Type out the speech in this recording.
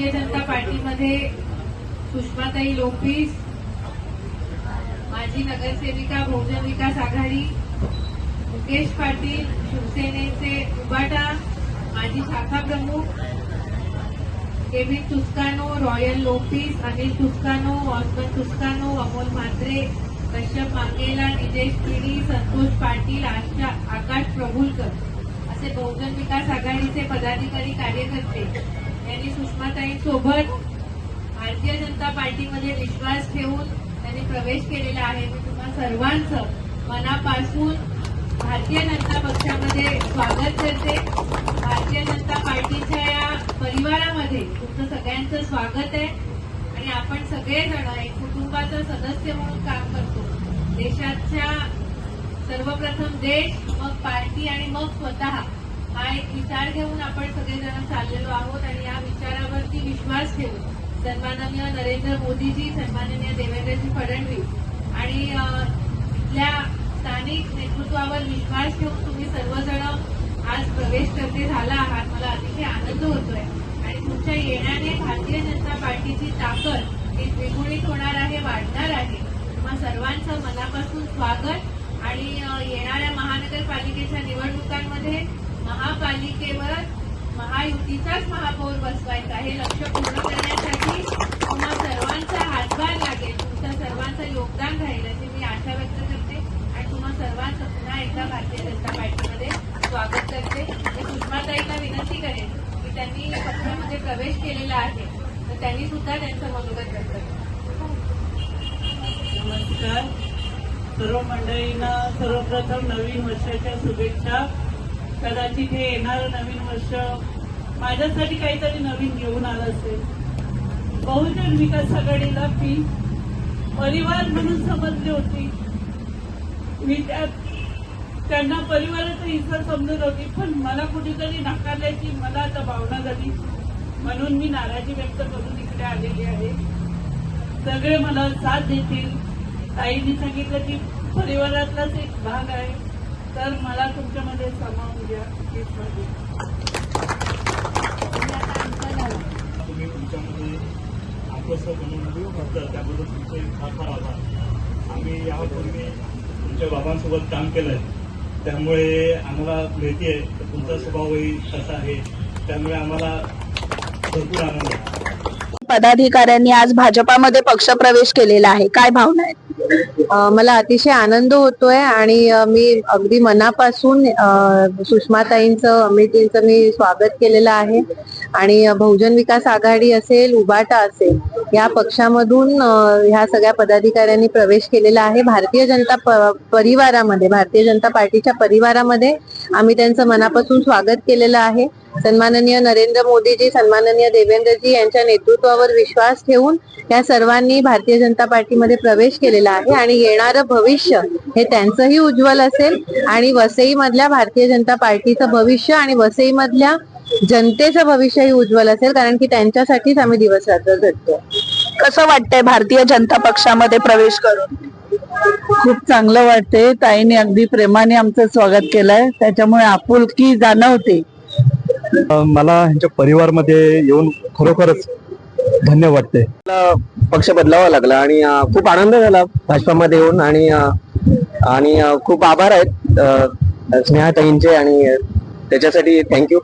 भारतीय जनता पार्टीमध्ये पुष्पाताई लोपीस माजी नगरसेविका बहुजन विकास आघाडी मुकेश पाटील शिवसेनेचे उबाटा माजी शाखा प्रमुख केविन तुस्कानो रॉयल लोपीस अनिल तुस्कानो ऑस्मन तुस्कानो अमोल म्हात्रे कश्यप मांगेला नितेश पिढी संतोष पाटील आशा आकाश प्रभुलकर असे बहुजन विकास आघाडीचे पदाधिकारी कार्यकर्ते. त्यांनी सुषमाताई सोबत भारतीय जनता पार्टीमध्ये विश्वास ठेवून त्यांनी प्रवेश केलेला आहे. मी तुम्हा सर्वांचं मनापासून भारतीय जनता पक्षामध्ये स्वागत करते. भारतीय जनता पार्टीच्या या परिवारामध्ये तुमचं सगळ्यांचं स्वागत आहे. आणि आपण सगळेजण एक कुटुंबाचा सदस्य म्हणून काम करतो. देशाच्या सर्वप्रथम देश मग पार्टी आणि मग स्वतः हा एक विचार घेऊन आपण सगळेजण चाललेलो आहोत आणि विश्वास ठेवून सन्माननीय नरेंद्र मोदीजी सन्माननीय देवेंद्रजी फडणवीस आणि इथल्या स्थानिक नेतृत्वावर विश्वास ठेवून तुम्ही सर्वजण आज प्रवेश करते झाला आहात. मला अतिशय आनंद होतोय. आणि तुमच्या येण्याने भारतीय जनता पार्टीची ताकद ही द्विगुणित होणार आहे वाढणार आहे. तुम्हा सर्वांचं मनापासून स्वागत. आणि येणाऱ्या महानगरपालिकेच्या निवडणुकांमध्ये महापालिकेवर महायुतीचाच महापौर बसवायचा हे लक्ष पूर्ण करण्यासाठी तुम्हा सर्वांचा हातभार लागेल तुमच्या सर्वांचं योगदान राहील अशी मी आशा व्यक्त करते आणि तुम्हा सर्वांचं पुन्हा एकदा भारतीय जनता पार्टीमध्ये स्वागत करते. मी सुषमाताईंना विनंती करेन की त्यांनी पक्षामध्ये प्रवेश केलेला आहे तर त्यांनी सुद्धा त्यांचं मनोगत व्यक्त नमस्कार. सर्व मंडळींना सर्वप्रथम नवीन वर्षाच्या शुभेच्छा. कदाचित हे येणारं नवीन वर्ष माझ्यासाठी काहीतरी नवीन घेऊन आलं असेल. बहुजन विकास आघाडीला मी परिवार म्हणून समजली होती. मी त्यात त्यांना परिवाराचा हिस्सा समजत होती पण मला कुठेतरी नाकारल्याची मला आता भावना झाली. म्हणून मी नाराजी व्यक्त करून इकडे आलेली आहे. सगळे मला साथ देतील. ताईंनी सांगितलं की परिवारातलाच एक भाग आहे. तर मला तुमच्यामध्ये सामावून घ्या. हीच तुम्ही तुमच्यामध्ये आकर्षक बनवून करता त्याबद्दल तुमचे फार फार आभार. आम्ही यापूर्वी तुमच्या बाबांसोबत काम केलं आहे त्यामुळे आम्हाला माहिती आहे की तुमचा स्वभावही कसा आहे. त्यामुळे आम्हाला भरपूर आनंद आहे. पदाधिकाऱ्यांनी आज भाजपामध्ये पक्षप्रवेश केलेला आहे. काय भावना आहेत? मला अतिशय आनंद होतोय आणि मी अगदी मनापासून सुषमाताईंचं अमितींचं मी स्वागत केलेलं आहे. आणि बहुजन विकास आघाडी असेल उबाटा असेल या पक्षामधून ह्या सगळ्या पदाधिकाऱ्यांनी प्रवेश केलेला आहे. भारतीय जनता प- परिवारामध्ये भारतीय जनता पार्टीच्या परिवारामध्ये आम्ही त्यांचं मनापासून स्वागत केलेलं आहे. सन्माननीय नरेंद्र मोदीजी सन्माननीय देवेंद्रजी यांच्या नेतृत्वावर विश्वास ठेवून या सर्वांनी भारतीय जनता पार्टीमध्ये प्रवेश केलेला आहे आणि येणारं भविष्य हे त्यांचंही उज्ज्वल असेल आणि वसईमधल्या भारतीय जनता पार्टीचं भविष्य आणि वसईमधल्या जनतेचं भविष्यही उज्ज्वल असेल कारण की त्यांच्यासाठीच आम्ही दिवस रात्र झटतो कसं वाटतंय भारतीय जनता पक्षामध्ये प्रवेश करून? खूप चांगलं वाटते ताईने अगदी प्रेमाने आमचं स्वागत केलंय. त्याच्यामुळे आपुलकी जाणवते. मला ह्यांच्या परिवारमध्ये येऊन खरोखरच धन्य वाटते पक्ष बदलावा लागला आणि अं, खूप आनंद झाला भाजपामध्ये येऊन आणि अं, आणि अं, खूप आभार आहेत अं, स्नेहाताईंचे आणि अं, त्याच्यासाठी थँक्यू